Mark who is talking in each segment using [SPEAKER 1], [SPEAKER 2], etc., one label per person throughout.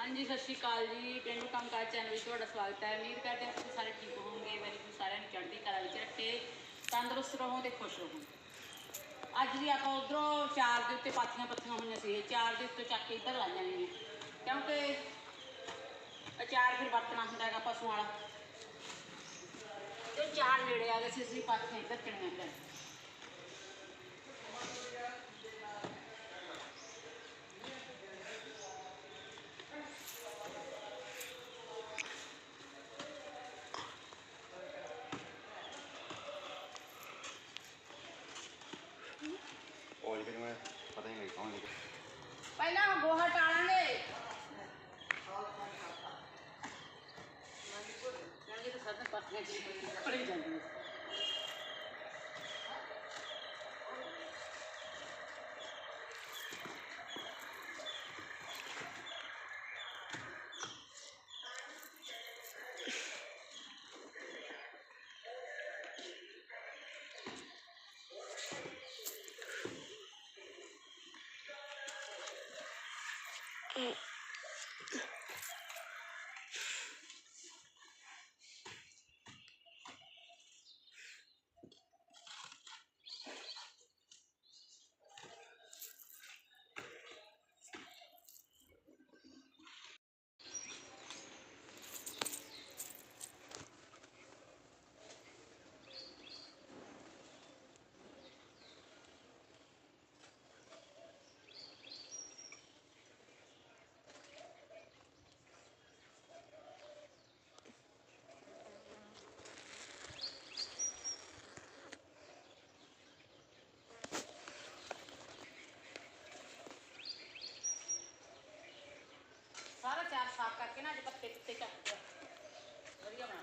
[SPEAKER 1] ਹਾਂਜੀ, ਸਤਿ ਸ਼੍ਰੀ ਅਕਾਲ ਜੀ। ਪਿੰਡੂ ਕੰਮਕਾਜ ਚੈਨਲ ਵਿੱਚ ਤੁਹਾਡਾ ਸਵਾਗਤ ਹੈ। ਉਮੀਦ ਕਰਦੇ ਹਾਂ ਤੁਸੀਂ ਸਾਰੇ ਠੀਕ ਹੋਵੋਗੇ। ਵਾਹਿਗੁਰੂ ਸਾਰਿਆਂ ਨੂੰ ਚੜ੍ਹਦੀ ਕਲਾ ਵਿੱਚ ਰੱਖੇ। ਤੰਦਰੁਸਤ ਰਹੋ ਤੇ ਖੁਸ਼ ਰਹੋ। ਅੱਜ ਵੀ ਆਪਾਂ ਉਧਰੋਂ ਚਾਰ ਦੇ ਉੱਤੇ ਪਾਥੀਆਂ ਪੱਥੀਆਂ ਹੋਈਆਂ ਸੀ। ਚਾਰ ਦੇ ਉੱਤੇ ਚੱਕ ਕੇ ਇੱਧਰ ਲਾ ਜਾਣੀਆਂ ਨੇ। ਕਿਉਂਕਿ ਅਚਾਰ ਫਿਰ ਵਰਤਣਾ ਹੁੰਦਾ ਹੈਗਾ ਪਸ਼ੂਆਂ ਵਾਲਾ। ਤੇ ਚਾਰ ਨੇੜੇ ਆ ਗਏ ਸੀ ਅਸੀਂ ਪਾਥੀਆਂ ਇੱਧਰ ਚਣੀਆਂ ਫਿਰ
[SPEAKER 2] ਫਿਰ ਮੈਂ ਪਤਾ ਹੀ ਨਹੀਂ ਕੌਣ ਲਿਖਿਆ
[SPEAKER 1] ਪਹਿਲਾਂ ਗੋਹਾ ਟਾਲਾਂਗੇ ਜਾਂਦੇ ਤਾਂ ਸਾਡੇ ਪਾਸੇ ਜੀ ਪੜੀ ਜਾਂਦੀ ਹੈ ਸਾਰਾ ਚਾਰ ਸਾਫ਼ ਕਰਕੇ ਨਾ ਅੱਜ ਪੱਤੇ ਪੁੱਤੇ ਚੱਕ ਕੇ ਵਧੀਆ ਬਣਾ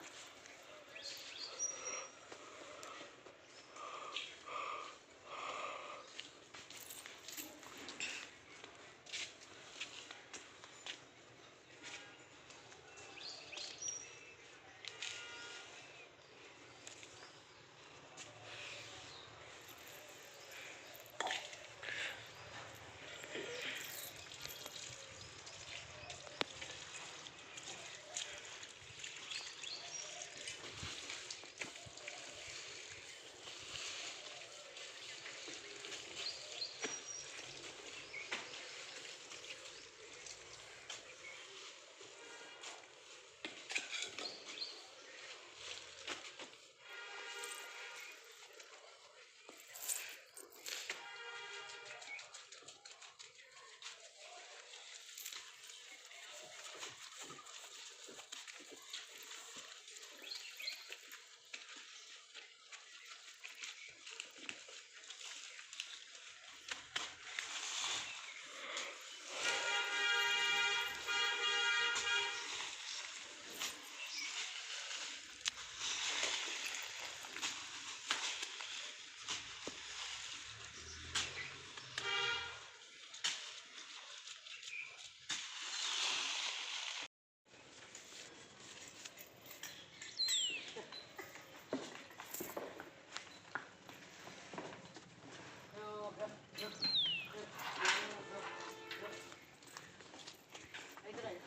[SPEAKER 1] ਇੱਧਰ ਆ ਜਾ।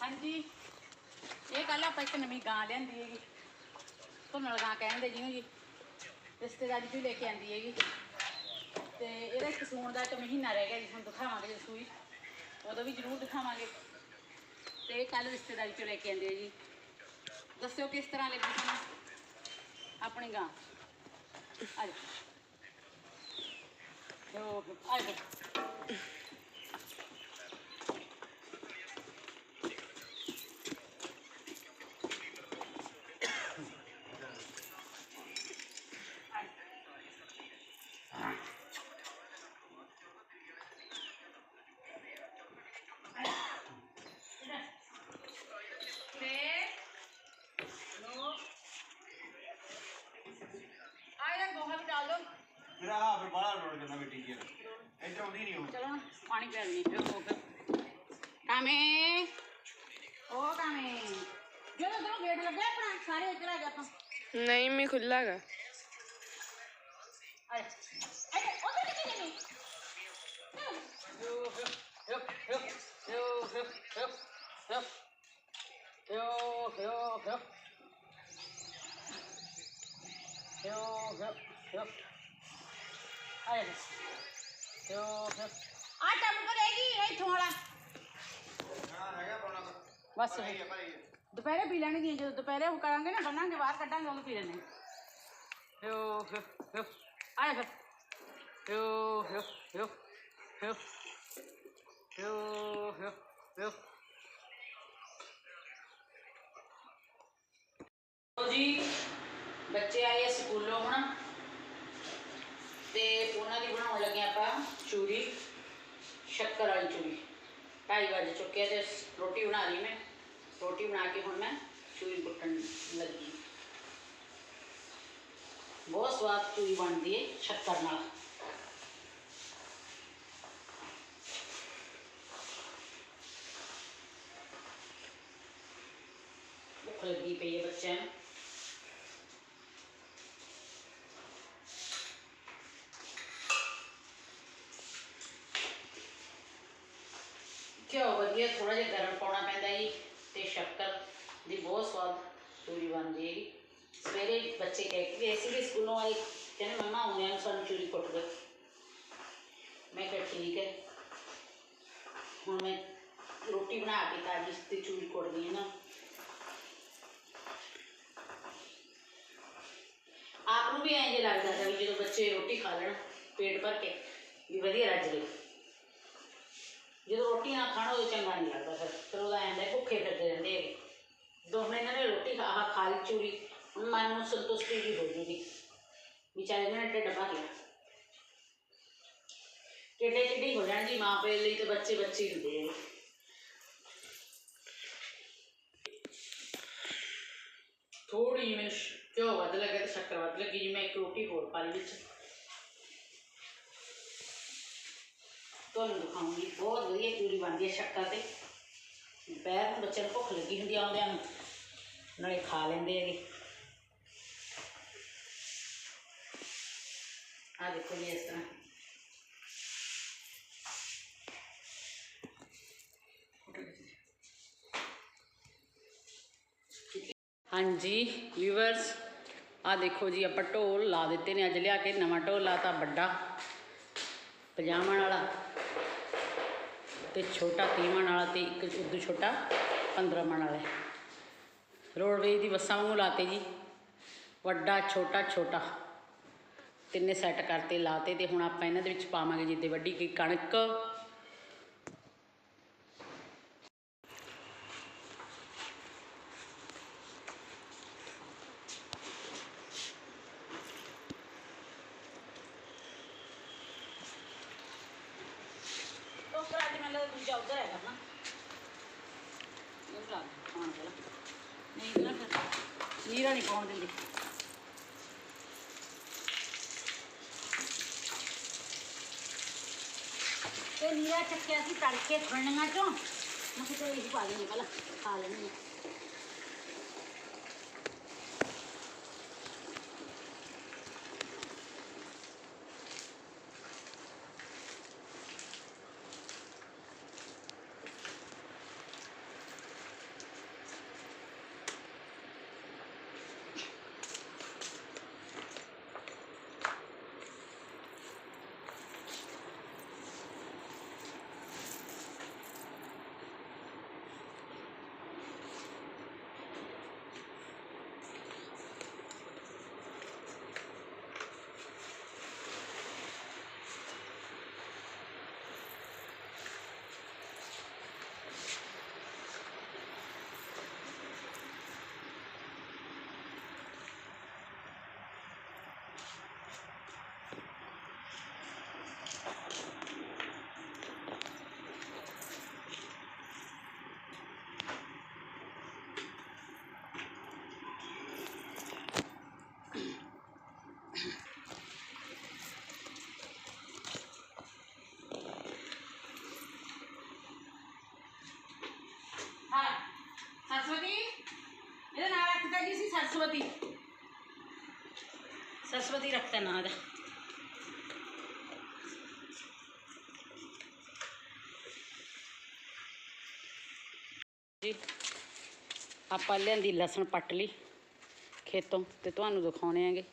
[SPEAKER 1] ਹਾਂਜੀ ਇਹ ਕੱਲ ਆਪਾਂ ਇੱਕ ਨਵੀਂ ਗਾਂ ਲਿਆਂਦੀ ਹੈਗੀ। ਧੁੰਨਲ ਗਾਂ ਕਹਿੰਦੇ ਜਿਹਨੂੰ ਜੀ ਰਿਸ਼ਤੇਦਾਰੀ ਤੋਂ ਲੈ ਕੇ ਆਂਦੀ ਹੈਗੀ। ਤੇ ਇਹਦਾ ਇੱਕ ਸੂਣ ਦਾ ਇੱਕ ਮਹੀਨਾ ਰਹਿ ਗਿਆ ਜੀ, ਤੁਹਾਨੂੰ ਦਿਖਾਵਾਂਗੇ ਜਦੋਂ ਸੂਈ। ਉਦੋਂ ਵੀ ਜ਼ਰੂਰ ਦਿਖਾਵਾਂਗੇ। ਤੇ ਕੱਲ ਰਿਸ਼ਤੇਦਾਰੀ ਚੋਂ ਲੈ ਕੇ ਆਂਦੇ ਜੀ ਦੱਸਿਓ ਕਿਸ ਤਰ੍ਹਾਂ ਲੱਗੀ ਤੁਹਾਨੂੰ ਆਪਣੀ ਗਾਂ? ਆ ਜਾ। ਲੋ ਆ ਜਾ ਤੇ ਲੋ ਆਇਆ ਗੋਹਾ ਵੀ ਡਾਲ ਦੋ
[SPEAKER 2] ਮੇਰਾ ਹਾਂ ਫਿਰ ਬਾਹਰ ਰੋੜ ਜਾਂਦਾ ਮਿੱਟੀ ਜੀ ਇੱਥੇ ਆਉਂਦੀ ਨਹੀਂ ਉਹ
[SPEAKER 1] ਚਲੋ ਗਿਆ ਕਾਮੇ ਉਹ ਕਾਮੇ ਜਦੋਂ ਜਦੋਂ ਗੇਟ ਲੱਗਾ ਆਪਣਾ ਸਾਰੇ ਇੱਧਰ ਆ ਗਏ ਆਪਾਂ
[SPEAKER 3] ਨਹੀਂ ਮੈਂ ਖੁੱਲਾ ਹੈਗਾ
[SPEAKER 1] ਅਰੇ ਅਰੇ ਤਾਂ ਕਿੱਥੇ ਗਈ
[SPEAKER 2] ਰੁਕ ਰੁਕ
[SPEAKER 1] Hup. Hiu, hiu, hiu. Hiu, hiu, hiu. ਆ ਜਾ ਹਿਓ ਹਿਓ ਆ ਟੱਬ ਕਰੇਗੀ ਇੱਥੋਂ ਵਾਲਾ
[SPEAKER 2] ਹਾਂ ਹੈਗਾ ਪਾਉਣਾ ਤਾਂ
[SPEAKER 1] ਬਸ ਦੁਪਹਿਰੇ ਪੀ ਲੈਣਗੀਆਂ, ਜਦੋਂ ਦੁਪਹਿਰੇ ਉਹ ਕਰਾਂਗੇ ਨਾ, ਬੰਨਾਂਗੇ, ਬਾਹਰ ਕੱਢਾਂਗੇ, ਉਹਨੂੰ ਪੀ ਲੈਣੇ ਹਿਓ ਹਿਓ ਹਿਓ ਫਿਰ। ਹਿਓ ਹਿਓ ਹਿਓ ਹਿਓ ਹਿਓ ਹਿਓ ਹਿਓ। ਜੀ, ਬੱਚੇ ਆਏ ਸਕੂਲੋਂ ਹੁਣ। ਤੇ ਉਹਨਾਂ ਦੀ ਬਣਾਉਣ ਲੱਗੇ ਆਪਾਂ ਚੂਰੀ, ਸ਼ੱਕਰ ਵਾਲੀ ਚੂਰੀ। ਢਾਈ ਵਜੇ ਚੁੱਕਿਆ ਤੇ ਰੋਟੀ ਬਣਾ ਰਹੀ ਮੈਂ। ਰੋਟੀ ਬਣਾ ਕੇ ਹੁਣ ਮੈਂ ਚੂਰੀ ਕੁੱਟਣ ਲੱਗੀ ਬਹੁਤ ਸਵਾਦ ਚੂਰੀ ਬਣਦੀ ਹੈ ਸ਼ੱਕਰ ਨਾਲ ਭੁੱਖ ਲੱਗੀ ਪਈ ਹੈ ਬੱਚਿਆਂ ਨੂੰ ਘਿਓ ਵਧੀਆ ਥੋੜਾ ਜਿਹਾ ਗਰਮ ਪਾਉਣਾ ਪੈਂਦਾ ਜੀ ਤੇ ਸ਼ੱਕਰ ਦੀ ਬਹੁਤ ਸਵਾਦ ਚੂਰੀ ਬਣਦੀ ਹੈਗੀ। ਸਵੇਰੇ ਬੱਚੇ ਕਹਿ ਕੇ ਗਏ ਸੀਗੇ ਸਕੂਲੋਂ ਆਏ। ਕਹਿੰਦੇ, ਮੰਮਾ ਆਉਂਦੇ ਨੂੰ ਸਾਨੂੰ ਚੂਰੀ ਕੁੱਟ ਦਿਓ। ਮੈਂ ਕਿਹਾ, ਠੀਕ ਹੈ। ਹੁਣ ਮੈਂ ਰੋਟੀ ਬਣਾ ਕੇ ਤਾਜੀ ਤੇ ਚੂਰੀ ਕੁੱਟਦੀ ਹਾਂ ਨਾ। ਆਪ ਨੂੰ ਵੀ ਐਂ ਜੇ ਲੱਗਦਾ ਹੈ ਵੀ ਜਦੋਂ ਬੱਚੇ ਰੋਟੀ ਖਾ ਲੈਣ, ਪੇਟ ਭਰ ਕੇ, ਵੀ ਵਧੀਆ ਰੱਜ ਗਏ। ਜਦੋਂ ਰੋਟੀ ਨਾ ਖਾਣ ਉਦੋਂ ਚੰਗਾ ਨਹੀਂ ਲੱਗਦਾ ਫਿਰ। ਫਿਰ ਉਹਦਾ ਐਂ ਭੁੱਖੇ ਫਿਰਦੇ ਰਹਿੰਦੇ ਹੈਗੇ। ਜਦੋਂ ਇਹਨਾਂ ਨੇ ਰੋਟੀ ਖਾ, ਆਹ ਖਾ ਲਈ ਚੂਰੀ। ਹੁਣ ਮਨ ਨੂੰ ਸੰਤੁਸ਼ਟੀ ਵੀ ਹੋ ਜੂਗੀ। ਵੀ ਨੇ ਢਿੱਡ ਭਰ ਲਿਆ ਟੇਡੇ ਟੇਡੇ ਹੋ ਜਾਣ ਜੀ ਮਾਂ ਪਿਓ ਲਈ ਤੇ ਬੱਚੇ ਬੱਚੇ ਹੀ ਹੁੰਦੇ ਆ। ਥੋੜੀ ਜਿਹੀ ਮੈਨੂੰ ਸ਼- ਘਿਓ ਵੱਧ ਲੱਗਿਆ ਤੇ ਸ਼ੱਕਰ ਵੱਧ ਲੱਗੀ ਜੀ, ਮੈਂ ਇੱਕ ਰੋਟੀ ਹੋਰ ਪਾ ਲਈ ਵਿੱਚ। ਤੁਹਾਨੂੰ ਦਿਖਾਉਂਗੀ। ਬਹੁਤ ਵਧੀਆ ਚੂਰੀ ਬਣਦੀ ਹੈ ਸ਼ੱਕਰ ਤੇ। ਦੁਪਹਿਰ ਨੂੰ ਬੱਚਿਆਂ ਨੂੰ ਭੁੱਖ ਲੱਗੀ ਹੁੰਦੀ ਆ ਆਉਂਦਿਆਂ ਨੂੰ। ਨਾਲੇ ਖਾ ਲੈਂਦੇ ਹੈਗੇ। ਆ ਦੇਖੋ ਜੀ ਇਸ ਤਰ੍ਹਾਂ। ਹਾਂਜੀ ਵਿਊਵਰਸ ਆ ਦੇਖੋ ਜੀ, ਆਪਾਂ ਢੋਲ ਲਾ ਦਿੱਤੇ ਨੇ। ਅੱਜ ਲਿਆ ਕੇ ਨਵਾਂ ਢੋਲ ਲਾਤਾ ਵੱਡਾ। ਪਜਾਮਣ ਵਾਲਾ। ਤੇ ਛੋਟਾ ਤੀਹ ਮਣ ਵਾਲਾ ਤੇ ਇੱਕ ਉਦੋਂ ਛੋਟਾ 15 ਮਣ ਵਾਲਾ ਰੋਡਵੇਜ ਦੀ ਬੱਸਾਂ ਵਾਂਗੂ ਲਾਤੇ ਜੀ। ਵੱਡਾ, ਛੋਟਾ ਛੋਟਾ। ਤਿੰਨੇ ਸੈੱਟ ਕਰਤੇ, ਲਾਤੇ ਤੇ ਹੁਣ ਆਪਾਂ ਇਹਨਾਂ ਦੇ ਵਿੱਚ ਪਾਵਾਂਗੇ ਜਿੱਦੇ ਵੱਡੀ ਕੀ ਕਣਕ ਉਹ ਫਿਰ ਅੱਜ ਮੈਨੂੰ ਲੱਗਦਾ ਦੂਜਾ ਉਧਰ ਹੈਗਾ ਨਾ। ਇਹ ਲਾ ਖਾਣ ਵਾਲਾ। ਨਹੀਂ ਨਾ ਫਿਰ ਨੀਰਾ ਨਹੀਂ ਪਾਉਣ ਦਿੰਦੀ। ਤੇ ਨੀਰਾ ਚੱਕਿਆ ਸੀ ਤੜਕੇ ਖੜਨੀਆਂ ਚੋਂ। ਮੈਂ ਕਿਹਾ ਇਹ ਪਾ ਲੈਣੀ ਪਹਿਲਾਂ ਖਾ ਲੈਣੀ ਸਰਸਵਤੀ? ਇਹਦਾ ਨਾਮ ਰੱਖਦਾ ਜੀ ਸੀ? ਸਰਸਵਤੀ। ਸਰਸਵਤੀ ਰੱਖਤਾ ਨਾਂ ਦਾ ਜੀ, ਆਪਾਂ ਲਿਆਂਦੀ ਲਸਣ ਪੱਟ ਲਈ ਖੇਤੋਂ ਤੇ ਤੁਹਾਨੂੰ ਦਿਖਾਉਣੇ ਆਂਗੇ।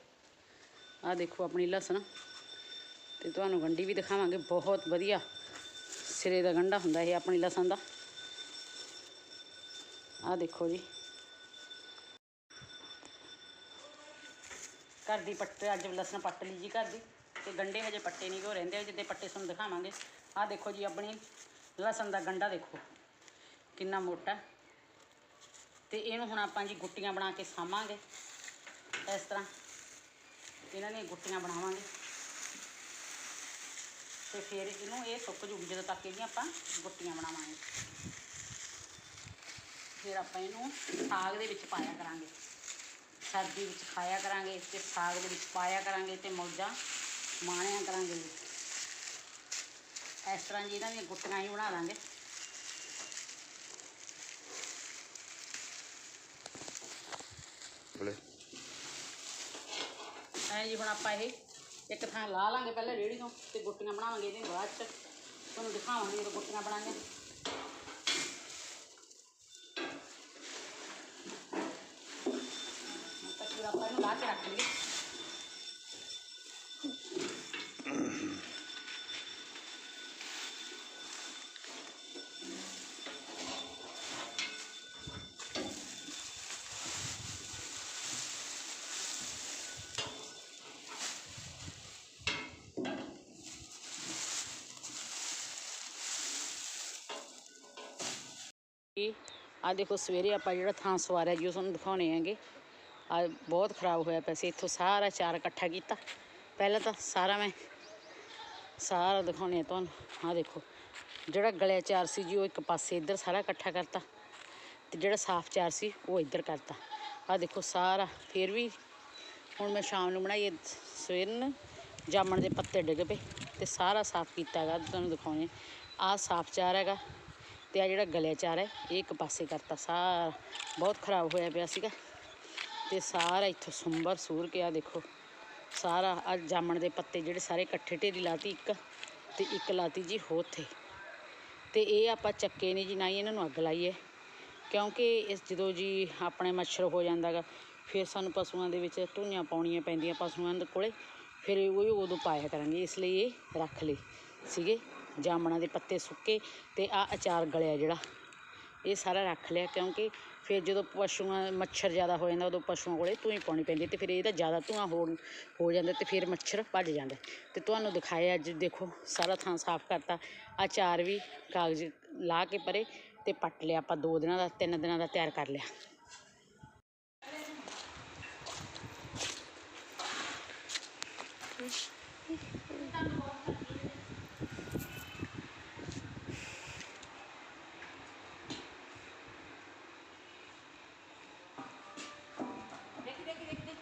[SPEAKER 1] ਆਹ ਦੇਖੋ ਆਪਣੀ ਲਸਣ। ਤੇ ਤੁਹਾਨੂੰ ਗੰਢੀ ਵੀ ਦਿਖਾਵਾਂਗੇ। ਬਹੁਤ ਵਧੀਆ ਸਿਰੇ ਦਾ ਗੰਢਾ ਹੁੰਦਾ ਇਹ ਆਪਣੀ ਲਸਣ ਦਾ। ਆਹ ਦੇਖੋ ਜੀ। ਘਰ ਦੀ ਪੱਟੇ ਅੱਜ ਲਸਣ ਪੱਟ ਲਈ ਜੀ ਘਰ ਦੀ ਤੇ ਗੰਡੇ ਹਜੇ ਪੱਟੇ ਨਹੀਂ ਹੋ ਰਹਿੰਦੇ ਜਿੱਦੇ ਪੱਟੇ ਤੁਹਾਨੂੰ ਦਿਖਾਵਾਂਗੇ। ਆਹ ਦੇਖੋ ਜੀ ਆਪਣੀ ਲਸਣ ਦਾ ਗੰਡਾ ਦੇਖੋ, ਕਿੰਨਾ ਮੋਟਾ। ਤੇ ਇਹਨੂੰ ਹੁਣ ਆਪਾਂ ਜੀ ਗੁੱਟੀਆਂ ਬਣਾ ਕੇ ਸਾਂਭਾਂਗੇ ਇਸ ਤਰ੍ਹਾਂ। ਇਹਨਾਂ ਨੇ ਗੁੱਟੀਆਂ ਬਣਾਵਾਂਗੇ। ਤੇ ਫਿਰ ਇਹਨੂੰ ਇਹ ਸੁੱਕ ਜੂਗੀ, ਜਦੋਂ ਤੱਕ ਇਹਦੀਆਂ ਆਪਾਂ ਗੁੱਟੀਆਂ ਬਣਾਵਾਂਗੇ। ਫਿਰ ਆਪਾਂ ਇਹਨੂੰ ਸਾਗ ਦੇ ਵਿੱਚ ਪਾਇਆ ਕਰਾਂਗੇ। ਸਰਦੀ ਵਿੱਚ ਖਾਇਆ ਕਰਾਂਗੇ ਤੇ ਸਾਗ ਦੇ ਵਿੱਚ ਪਾਇਆ ਕਰਾਂਗੇ ਤੇ ਮੌਜਾਂ ਮਾਣਿਆ ਕਰਾਂਗੇ। ਇਸ ਤਰ੍ਹਾਂ ਜੀ ਇਹਨਾਂ ਦੀਆਂ ਗੁੱਟੀਆਂ ਹੀ ਬਣਾ ਦਾਂਗੇ
[SPEAKER 3] ਬੋਲੇ।
[SPEAKER 1] ਐਂ ਜੀ ਹੁਣ ਆਪਾਂ ਇਹ ਇੱਕ ਥਾਂ ਲਾ ਲਾਂਗੇ ਪਹਿਲਾਂ ਰੇੜੀ ਤੋਂ ਤੇ ਗੁੱਟੀਆਂ ਬਣਾਵਾਂਗੇ ਇਹਦੇ ਬਾਅਦ ਚ। ਤੁਹਾਨੂੰ ਦਿਖਾਵਾਂਗੇ ਜਦੋਂ ਗੁੱਟੀਆਂ ਬਣਾਈਆਂ ਹੁਣ ਤਾਂ ਫਿਰ ਆਪਾਂ ਰੱਖ ਲਈਏ। ਆ ਦੇਖੋ ਸਵੇਰੇ ਆਪਾਂ ਜਿਹੜਾ ਥਾਂ ਸਵਾਰਿਆ ਜੀ, ਉਹ ਤੁਹਾਨੂੰ ਦਿਖਾਉਣੇ ਆਂਗੇ ਆ ਬਹੁਤ ਖਰਾਬ ਹੋਇਆ ਪਿਆ ਸੀ। ਇੱਥੋਂ ਸਾਰਾ ਚਾਰ ਇਕੱਠਾ ਕੀਤਾ। ਪਹਿਲਾਂ ਤਾਂ ਸਾਰਾ ਮੈਂ ਸਾਰਾ ਦਿਖਾਉਣੇ ਆ ਤੁਹਾਨੂੰ। ਆ ਦੇਖੋ, ਜਿਹੜਾ ਗਲਿਆ ਚਾਰ ਸੀ ਜੀ, ਉਹ ਇੱਕ ਪਾਸੇ ਇੱਧਰ ਸਾਰਾ ਇਕੱਠਾ ਕਰਤਾ ਤੇ ਜਿਹੜਾ ਸਾਫ਼ ਚਾਰ ਸੀ, ਉਹ ਇੱਧਰ ਕਰਤਾ। ਆ ਦੇਖੋ ਸਾਰਾ, ਫਿਰ ਵੀ ਹੁਣ ਮੈਂ ਸ਼ਾਮ ਨੂੰ ਬਣਾਈ ਸਵੇਰ ਨੂੰ, ਜਾਮਣ ਦੇ ਪੱਤੇ ਡਿੱਗ ਪਏ ਤੇ ਸਾਰਾ ਸਾਫ਼ ਕੀਤਾ ਹੈਗਾ ਤੁਹਾਨੂੰ ਦਿਖਾਉਣੇ ਆ। ਸਾਫ਼ ਚਾਰ ਹੈਗਾ ਤੇ ਆ ਜਿਹੜਾ ਗਲਿਆ ਚਾਰ ਹੈ, ਇਹ ਇੱਕ ਪਾਸੇ ਕਰਤਾ। ਸਾਰਾ, ਬਹੁਤ ਖਰਾਬ ਹੋਇਆ ਪਿਆ ਸੀਗਾ। ਤੇ ਸਾਰਾ ਇੱਥੋਂ ਸੁੰਬਰ ਸੂਰ ਕੇ ਆ ਦੇਖੋ। ਸਾਰਾ ਆ ਜਾਮਣ ਦੇ ਪੱਤੇ ਜਿਹੜੇ ਸਾਰੇ ਇਕੱਠੇ ਢੇਰੀ ਲਾਤੀ, ਇੱਕ ਤੇ ਇੱਕ ਲਾਤੀ ਜੀ ਹੋਥੇ ਤੇ ਇਹ ਆਪਾਂ ਚੱਕੇ ਨਹੀਂ ਜੀ, ਨਾ ਹੀ ਇਹਨਾਂ ਨੂੰ ਅੱਗ ਲਾਈਏ ਕਿਉਂਕਿ ਇਸ ਜਦੋਂ ਜੀ ਆਪਣੇ ਮੱਛਰ ਹੋ ਜਾਂਦਾ ਗਾ, ਫਿਰ ਸਾਨੂੰ ਪਸ਼ੂਆਂ ਦੇ ਵਿੱਚ ਧੂਈਆਂ ਪਾਉਣੀਆਂ ਪੈਂਦੀਆਂ ਪਸ਼ੂਆਂ ਦੇ ਕੋਲੇ। ਫਿਰ ਉਹ ਉਦੋਂ ਪਾਇਆ ਕਰਾਂਗੇ, ਇਸ ਲਈ ਇਹ ਰੱਖ ਲਈ ਸੀਗੇ। ਜਾਮਣਾਂ ਦੇ ਪੱਤੇ ਸੁੱਕੇ ਤੇ ਆ ਅਚਾਰ ਗਲਿਆ ਜਿਹੜਾ। ਇਹ ਸਾਰਾ ਰੱਖ ਲਿਆ ਕਿਉਂਕਿ ਫਿਰ ਜਦੋਂ ਪਸ਼ੂਆਂ, ਮੱਛਰ ਜ਼ਿਆਦਾ ਹੋ ਜਾਂਦਾ, ਉਦੋਂ ਪਸ਼ੂਆਂ ਕੋਲੇ ਧੂਈ ਪਾਉਣੀ ਪੈਂਦੀ ਅਤੇ ਫਿਰ ਇਹਦਾ ਜ਼ਿਆਦਾ ਧੂੰਆਂ ਹੋ ਹੋ ਜਾਂਦਾ ਅਤੇ ਫਿਰ ਮੱਛਰ ਭੱਜ ਜਾਂਦਾ ਅਤੇ ਤੁਹਾਨੂੰ ਦਿਖਾਇਆ ਅੱਜ, ਦੇਖੋ, ਸਾਰਾ ਥਾਂ ਸਾਫ਼ ਕਰਤਾ। ਅਚਾਰ ਵੀ ਕਾਗਜ਼ ਲਾਹ ਕੇ ਪਰੇ ਅਤੇ ਪੱਟ ਲਿਆ ਆਪਾਂ, ਦੋ ਦਿਨਾਂ ਦਾ, ਤਿੰਨ ਦਿਨਾਂ ਦਾ ਤਿਆਰ ਕਰ ਲਿਆ। ਦੇਖੀ ਦੇਖੀ ਦੇਖੀ ਦੇਖੀ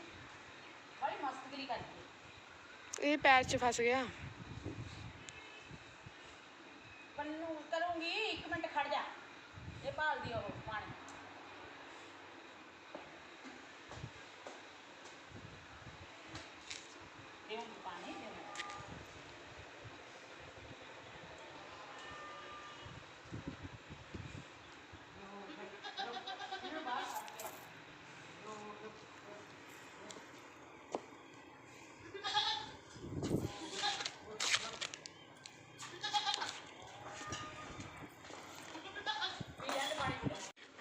[SPEAKER 1] ਬੜੀ ਮਸਤ ਗਰੀ ਕਰਦੀ ਹੈ
[SPEAKER 3] ਇਹ ਪੈਰ 'ਚ ਫਸ ਗਿਆ।
[SPEAKER 1] ਪੰਨੂ ਕਰੂੰਗੀ ਇੱਕ ਮਿੰਟ ਖੜ ਜਾ। ਇਹ ਭਾਲਦੀ ਉਹ।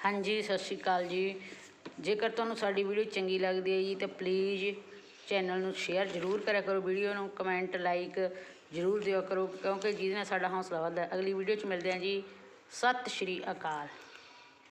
[SPEAKER 1] ਹਾਂਜੀ, ਸਤਿ ਸ਼੍ਰੀ ਅਕਾਲ ਜੀ। ਜੇਕਰ ਤੁਹਾਨੂੰ ਸਾਡੀ ਵੀਡੀਓ ਚੰਗੀ ਲੱਗਦੀ ਹੈ ਜੀ, ਤਾਂ ਪਲੀਜ਼ ਚੈਨਲ ਨੂੰ ਸ਼ੇਅਰ ਜ਼ਰੂਰ ਕਰਿਆ ਕਰੋ, ਵੀਡੀਓ ਨੂੰ ਕਮੈਂਟ ਲਾਈਕ ਜ਼ਰੂਰ ਦਿਓ ਕਰੋ, ਕਿਉਂਕਿ ਜਿਹਦੇ ਨਾਲ ਸਾਡਾ ਹੌਸਲਾ ਵੱਧਦਾ ਹੈ। ਅਗਲੀ ਵੀਡੀਓ 'ਚ ਮਿਲਦੇ ਹਾਂ ਜੀ। ਸਤਿ ਸ਼੍ਰੀ ਅਕਾਲ।